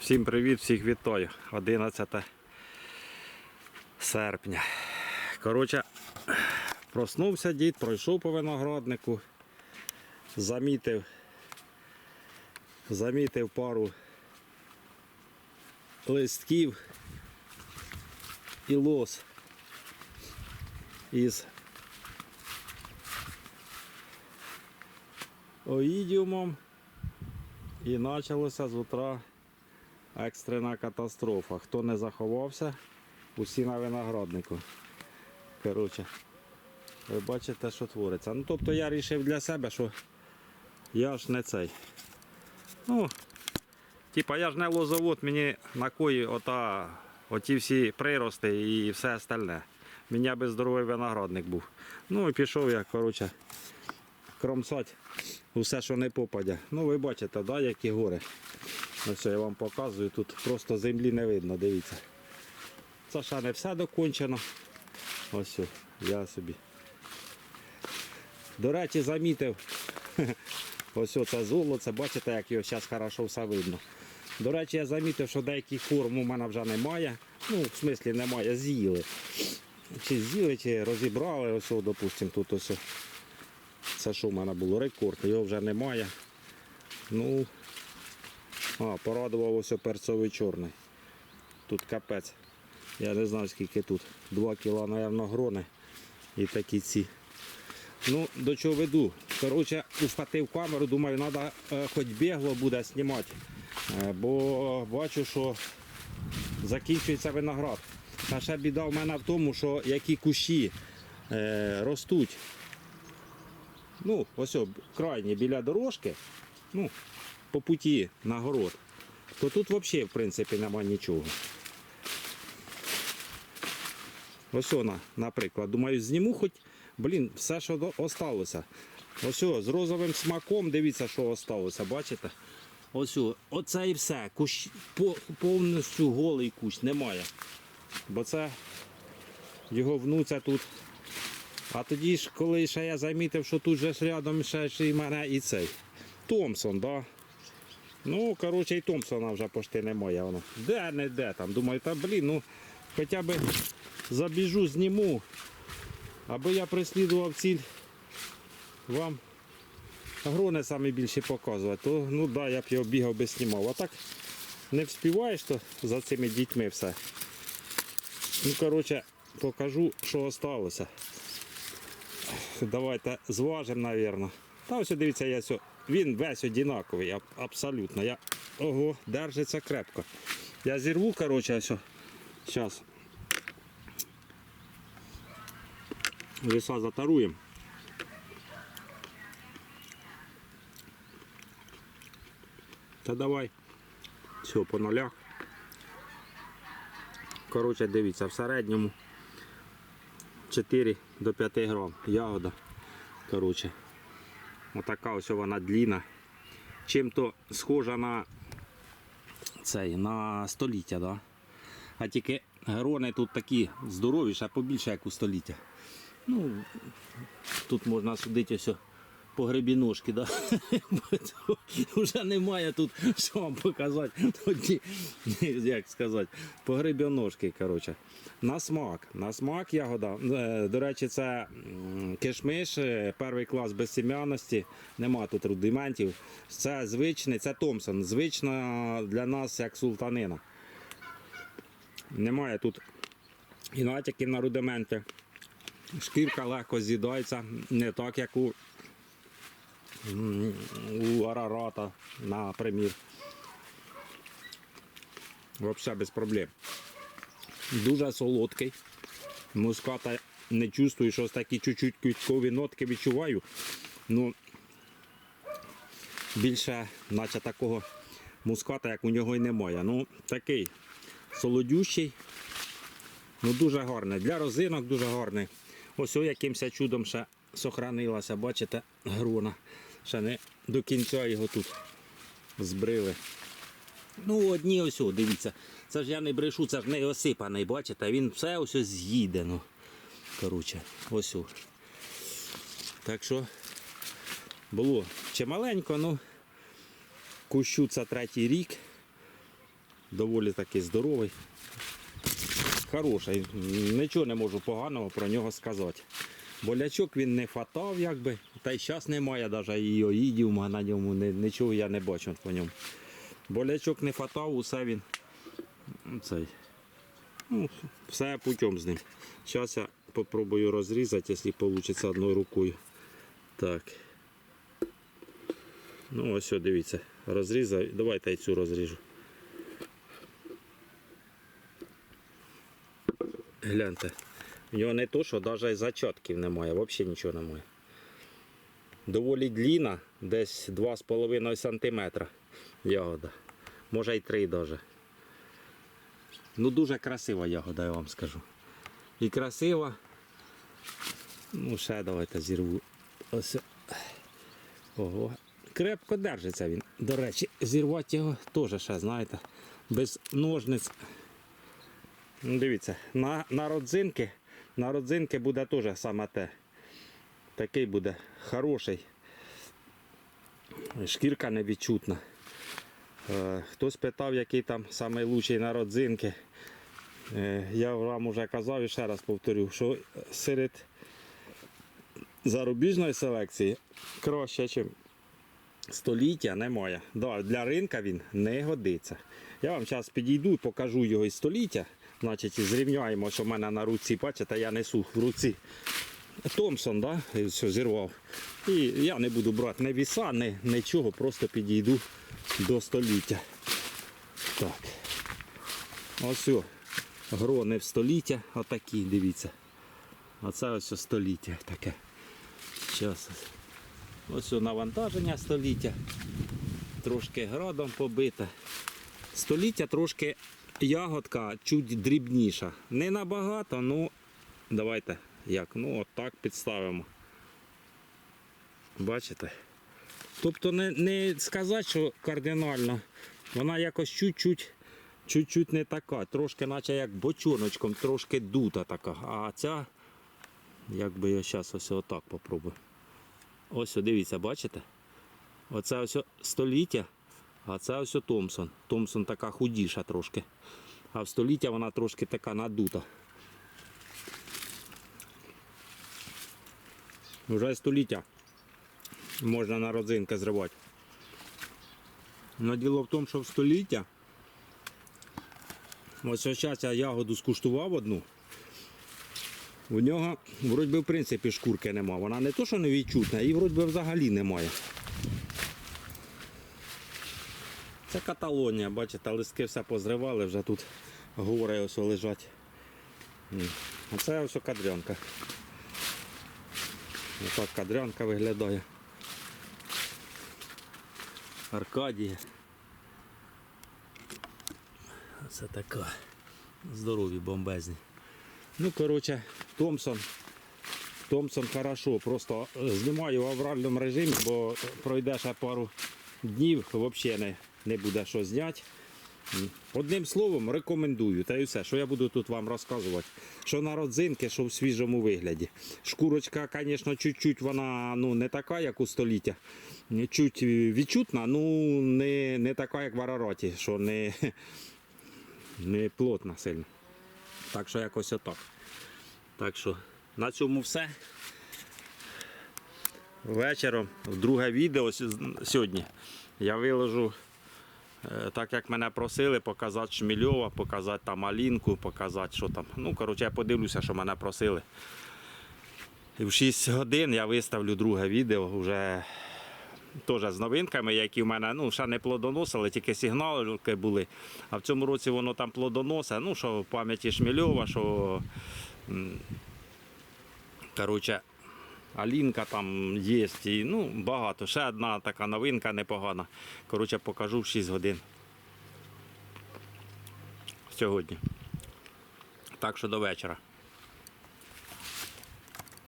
Всім привіт, всіх вітаю. 11 серпня. Коротше, проснувся дід, пройшов по винограднику, замітив, замітив пару листків і лос із оїдіумом і почалося з утра екстрена катастрофа. Хто не заховався, усі на винограднику. Коротше, ви бачите, що твориться. Ну, тобто я вирішив для себе, що я ж не цей. Ну, типа я ж не лозовод, мені на кої ота, оті всі прирости і все остальне. Мені би здоровий виноградник був. Ну і пішов я, коротше, кромсать усе, що не попадя. Ну ви бачите, да, які гори. Ось я вам показую, тут просто землі не видно, дивіться. Це ще не все докончено. Ось я собі. До речі, замітив. Ось це золоце, бачите, як його зараз хорошо все видно. До речі, я замітив, що деяких форм у мене вже немає. Ну, в смислі немає, з'їли. Чи з'їли, чи розібрали, ось, допустимо, тут ось. Це що в мене було? Рекорд, його вже немає. Ну, а, порадував ось перцовий чорний. Тут капець. Я не знаю скільки тут. 2 кіла, напевно, грони. І такі ці. Ну, до чого веду. Коротше, ухватив камеру, думаю, треба хоч бігло буде знімати. Е, Бо бачу, що закінчується виноград. А ще біда в мене в тому, що які кущі е, ростуть. Ну, ось о, крайні біля дорожки. Ну, по путі на город, то тут взагалі, в принципі, нема нічого. Ось вона, наприклад, думаю, зніму хоч, блін, все, що осталося. Ось о, з розовим смаком, дивіться, що осталося, бачите? Ось о, оце і все. Кущ, по, повністю голий кущ немає. Бо це його внуця тут. А тоді ж, коли ще я замітив, що тут же рядом ще ж і мене і цей. Томпсон, да? Ну, коротше, і Томпсона вже почти немає. Воно. Де не де там. Думаю, та блін, ну хоча б забіжу, зніму. Аби я прислідував ціль вам грони самі більше показувати, то ну да, я б його бігав би знімав. А так не вспіваєш, то за цими дітьми все. Ну, коротше, покажу, що осталося. Давайте зважимо, мабуть. Та ось дивіться, я сьо... він весь однаковий, абсолютно. Я... Ого, держиться крепко. Я зірву, коротше, ось. Зараз. Веса затаруємо. Та давай. Все, по нулях. Коротше, дивіться, в середньому 4 до 5 грам ягода. Коротше, отака ось вона длина. Чим-то схожа на цей, на століття, да? а тільки грони тут такі здорові, а побільше, як у століття. Ну, тут можна судити ось по грибіножки, да? вже немає тут, що вам показати. Тоді, як сказати, по грибіножки, коротше. На смак. На смак ягода. Е, До речі, це кишмиш, е, перший клас безсім'яності. Нема тут рудиментів. Це звичний, це Томпсон. Звична для нас як султанина. Немає тут і натяків на рудименти. Шкірка легко з'їдається, не так, як у, у Арарата, наприклад. Взагалі без проблем. Дуже солодкий. Муската не чувствую, щось такі чуть-чуть квіткові нотки відчуваю. Ну, більше, наче такого муската, як у нього і немає. Ну, такий солодющий. Ну, дуже гарний. Для розинок дуже гарний. Ось якимось чудом ще сохранилася, бачите, грона. Ще не до кінця його тут збрили. Ну, одні ось, о, дивіться. Це ж я не брешу, це ж не осипаний, бачите, він все ось з'їдено. Коротше, ось. Так що було чималенько, ну кущу це третій рік. доволі таки здоровий. Хороший. Нічого не можу поганого про нього сказати. Болячок він не фатав, якби, та й зараз немає, навіть і оїдів на ньому, нічого я не бачу по ньому. Болячок не фатав, усе він. Цей. Ну, все путем з ним. Зараз я попробую розрізати, якщо вийде одною рукою. Так. Ну, ось, дивіться, розрізав. Давайте я цю розріжу. Гляньте. В нього не то, що навіть зачатків немає, взагалі нічого немає. Доволі длінна, десь 2,5 см ягода. Може й 3 навіть. Ну дуже красива ягода, я вам скажу. І красива. Ну, ще давайте зірву. Ось. Ого. Крепко держиться він. До речі, зірвати його теж ще, знаєте, без ножниць. Ну, дивіться, на, на родзинки, на родзинки буде теж саме те. Такий буде хороший. Шкірка невідчутна. Е, Хтось питав, який там найкращий на родзинки. Е, Я вам вже казав і ще раз повторю, що серед зарубіжної селекції краще, ніж століття немає. Для ринка він не годиться. Я вам зараз підійду і покажу його із століття. Значить, зрівняємо, що в мене на руці, бачите, я несу в руці Томпсон, да? все зірвав. І я не буду брати ні віса, ні нічого, просто підійду до століття. Так. Ось грони в століття, отакі, дивіться. Оце ось століття таке. Щас. Ось навантаження століття. Трошки градом побите. Століття трошки ягодка чуть дрібніша. Не набагато, ну давайте як. Ну от так підставимо. Бачите? Тобто не, не сказати, що кардинально. Вона якось чуть-чуть чуть-чуть не така. Трошки наче як бочоночком, трошки дута така. А ця, якби я зараз ось отак попробую. Ось, дивіться, бачите? Оце ось століття, а це ось о Томпсон. Томпсон така худіша трошки. А в століття вона трошки така надута. Вже століття можна на родзинки зривати. Но діло в тому, що в століття. Ось зараз я ягоду скуштував одну. У нього, вроді в принципі, шкурки нема. Вона не то, що не відчутна, її вроді взагалі немає. Це Каталонія, бачите, листки все позривали, вже тут гори ось лежать. М. А це ось кадрянка. Ось так кадрянка виглядає. Аркадія. Це така. Здорові бомбезні. Ну, коротше, Томпсон. Томпсон хорошо. Просто е, знімаю в авральному режимі, бо пройде ще пару днів, взагалі не, не буде що зняти. Одним словом, рекомендую. Та й все, що я буду тут вам розказувати. Що на родзинки, що в свіжому вигляді. Шкурочка, звісно, чуть-чуть вона ну, не така, як у століття. Чуть відчутна, ну не, не така, як в Арароті, що не, не плотна сильно. Так що якось отак. Так що на цьому все. Вечором в друге відео сьогодні я виложу, так як мене просили, показати Шмільова, показати там Алінку, показати, що там. Ну, коротше, я подивлюся, що мене просили. І в 6 годин я виставлю друге відео вже теж з новинками, які в мене ну, ще не плодоносили, тільки сигналки були. А в цьому році воно там плодоносить. Ну, що в пам'яті Шмільова, що коротше, Алінка там є. І, ну, багато. Ще одна така новинка непогана. Коротше, покажу в 6 годин. Сьогодні. Так що до вечора.